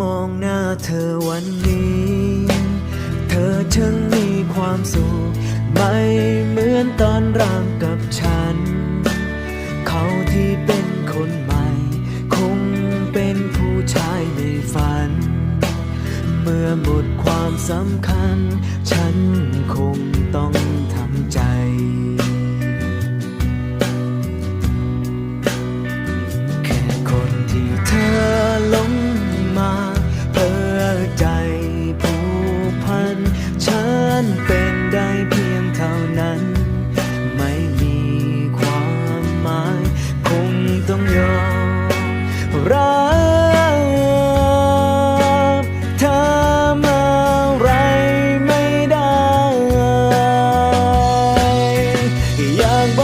มองหน้าเธอวันนี้ เธอช่างมีความสุข ไม่เหมือนตอนรามกับฉัน เขาที่เป็นคนใหม่ คงเป็นผู้ชายในฝัน เมื่อหมดความสำคัญ ฉันคงต้อง ฉันเป็นได้เพียงเท่านั้น ไม่มีความหมาย คงต้องยอมรับทำอะไรไม่ได้ อยากบก